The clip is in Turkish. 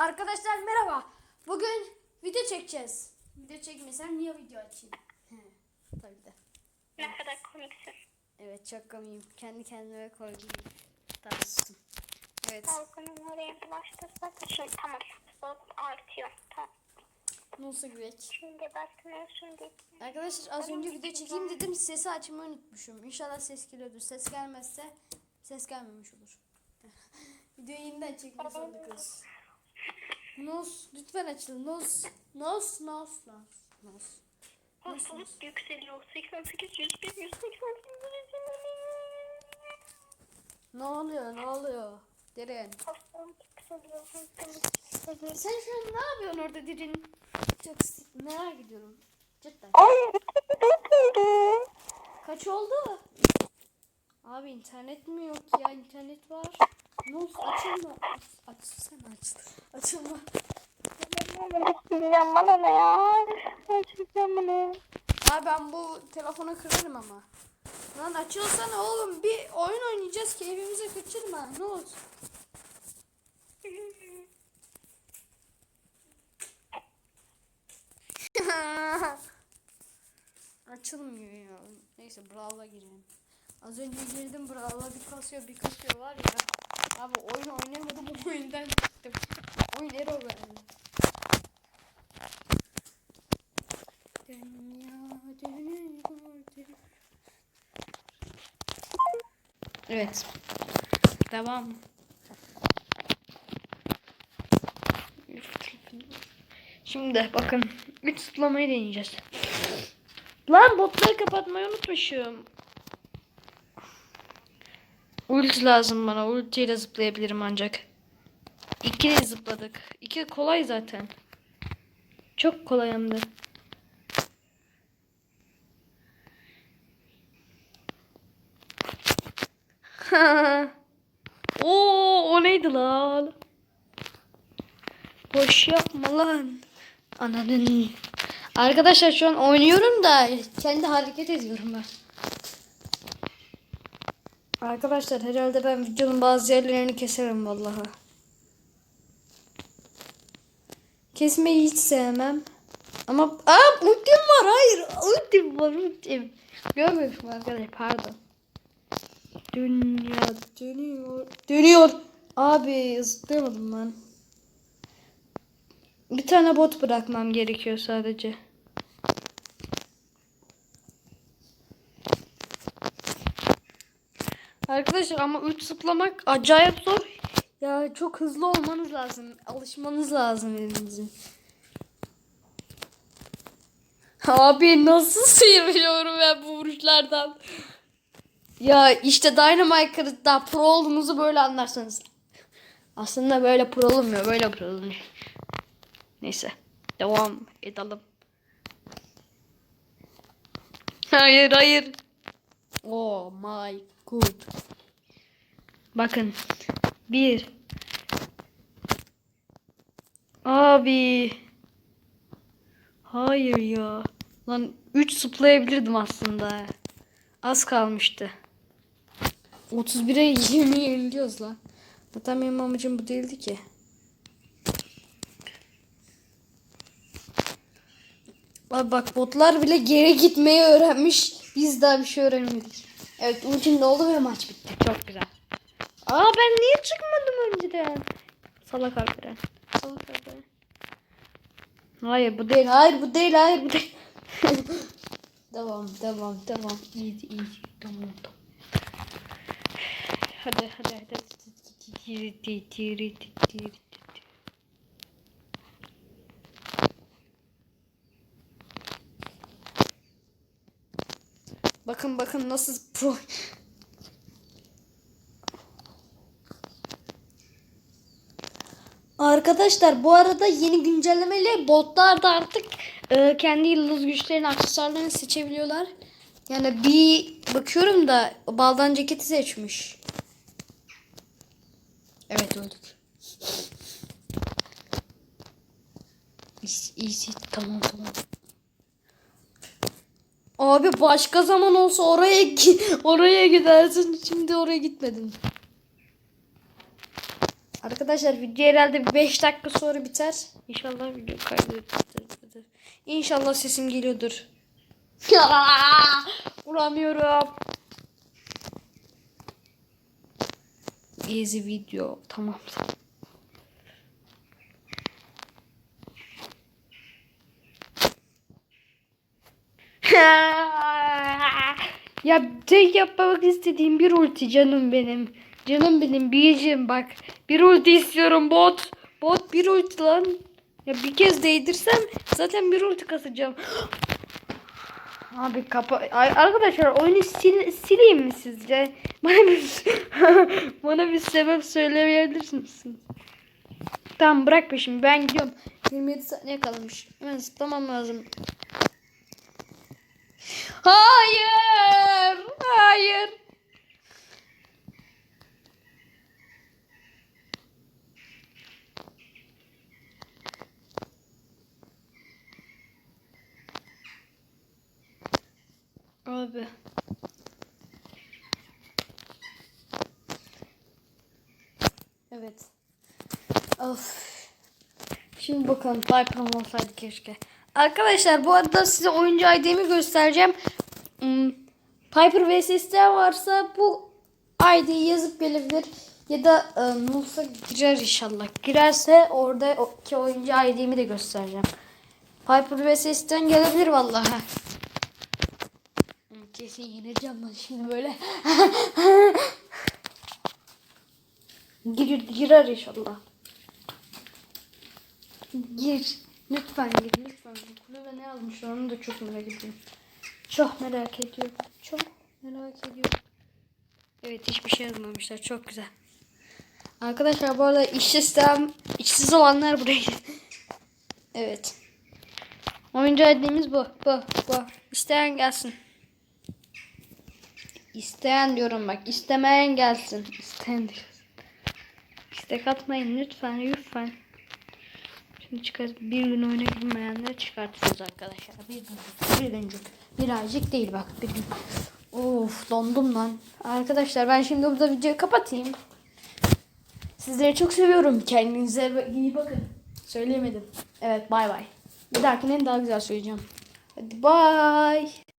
Arkadaşlar merhaba. Bugün video çekeceğiz. Video çekmesem niye video açayım? Tabii de. Ne kadar komiksin. Evet çok komiyim. Kendi kendime koydum. Tarzım. Evet. Balkonun oraya bulaştırsak. Şimdi tamam. Bak artıyor. Tamam. Nasıl güveç? Şimdi bastırıyor şimdi. Arkadaşlar az önce video çekeyim dedim. Sesi açmayı unutmuşum. İnşallah ses geliyordur. Ses gelmezse ses gelmemiş olur. Videoyu yeniden çekmek zorunda kalırız. Nos lütfen açılın. Nos. Nos. Nos. Nos. Nos. Hastalık yükseliyor. 88, 101, 188. Ne oluyor? Ne oluyor? Derin. Hastalık yükseliyor. Sen şu an ne yapıyorsun orada Derin? Çok merak ediyorum. Cidden. Ay. Kaç oldu? Abi internet mi yok ya? İnternet var. Nos açılma. Aç, açsana aç. Açılma. Bilmem bana ne ya. Gerçekten bunu. Abi ben bu telefonu kırarım ama. Lan açılsana oğlum. Bir oyun oynayacağız. Keyfimize kaçırma. Ne olsun. Açılmıyor ya. Neyse Brawl'a girelim. Az önce girdim Brawl'a bir kasıyor bir kasıyor var ya. Abi oyun oynayamadım oyundan çıktım. Oyun error verdi. Evet. Devam. Şimdi bakın. 3 zıplamayı deneyeceğiz. Lan botları kapatmayı unutmuşum. Ulti lazım bana. Ultiyle zıplayabilirim ancak. İki de zıpladık. İki kolay zaten. Çok kolay hem de. Oo, o neydi lan? Boş yapma lan. Ananın. Arkadaşlar şu an oynuyorum da kendi hareket ediyorum ben. Arkadaşlar herhalde ben videonun bazı yerlerini keserim vallahi. Kesmeyi hiç sevmem. Ama aa ultim var hayır ultim var ultim. Görmemişim arkadaşlar pardon. Dünya dönüyor. Dönüyor. Abi zıplayamadım ben. Bir tane bot bırakmam gerekiyor sadece. Arkadaşlar ama 3 zıplamak acayip zor. Ya çok hızlı olmanız lazım. Alışmanız lazım elinizin. Abi nasıl sıyırıyorum ben bu vuruşlardan. Ya işte Dynamite'da pro olduğunuzu böyle anlarsınız. Aslında böyle pro olmuyor. Böyle pro olunuyor. Neyse. Devam edelim. Hayır hayır. Oh my god. Bakın. Bir. Abi. Hayır ya. Lan 3 zıplayabilirdim aslında. Az kalmıştı. 31'e 20 yeniliyoruz lan. Zaten benim amacım bu değildi ki. Abi bak botlar bile geri gitmeyi öğrenmiş. Biz daha bir şey öğrenmedik. Evet ultim oldu ve maç bitti. Çok güzel. Aa ben niye çıkmadım önceden? Salak Alperen. Salak Alperen. Hayır bu değil. Hayır bu değil. Hayır bu değil. devam devam devam. İyi iyi. Tamam tamam. Hadi hadi hadi. Bakın bakın nasıl pro. Arkadaşlar bu arada yeni güncellemeyle botlar da artık e, kendi yıldız güçlerini aksesuarlarını seçebiliyorlar. Yani bir bakıyorum da baldan ceketi seçmiş. Evet öldük. Easy, easy. Tamam tamam. Abi başka zaman olsa oraya oraya gidersin. Şimdi oraya gitmedin. Arkadaş Arkadaşlar video herhalde 5 dakika sonra biter. İnşallah video kaydı. İnşallah sesim geliyordur. Vuramıyorum. Easy video. Tamam. ya tek yapmak istediğim bir ulti canım benim. Canım benim biricim bak. Bir ulti istiyorum bot. Bot bir ulti lan. Ya bir kez değdirsem zaten bir ulti kasacağım. Abi kapa Ay, arkadaşlar oyunu sil sileyim mi sizce? Bana bir bana bir sebep söyleyebilir misiniz? Tamam bırak peşimi ben gidiyorum. 27 saniye kalmış. Hemen zıplamam lazım. Hayır! Hayır! Abi. Evet. Of. Şimdi bakalım Piper'ım olsaydı keşke. Arkadaşlar bu arada size oyuncu ID'mi göstereceğim. Hmm, Piper vs isteyen varsa bu ID'yi yazıp gelebilir. Ya da e, Nuls'a girer inşallah. Girerse orada o- ki oyuncu ID'mi de göstereceğim. Piper vs isteyen gelebilir vallahi. Hmm, Kesin yeneceğim ben şimdi böyle. Gir, girer inşallah. Gir. Lütfen gir. Lütfen. Kulübe ne yazmış onu da çok merak ediyorum. Çok merak ediyorum. Çok merak ediyorum. Evet hiçbir şey yazmamışlar. Çok güzel. Arkadaşlar bu arada işsizsem işsiz olanlar buraya. Evet. Oyuncu ID'miz bu. Bu. Bu. İsteyen gelsin. İsteyen diyorum bak. istemeyen gelsin. İsteyen diyor. İstek atmayın lütfen lütfen. Şimdi çıkar bir gün oyuna girmeyenleri çıkartacağız arkadaşlar. Bir gün, bir güncük. Birazcık değil bak bir gün. Of dondum lan. Arkadaşlar ben şimdi burada videoyu kapatayım. Sizleri çok seviyorum. Kendinize iyi bakın. Söyleyemedim. Evet bay bay. Bir dahakine daha güzel söyleyeceğim. Hadi bay.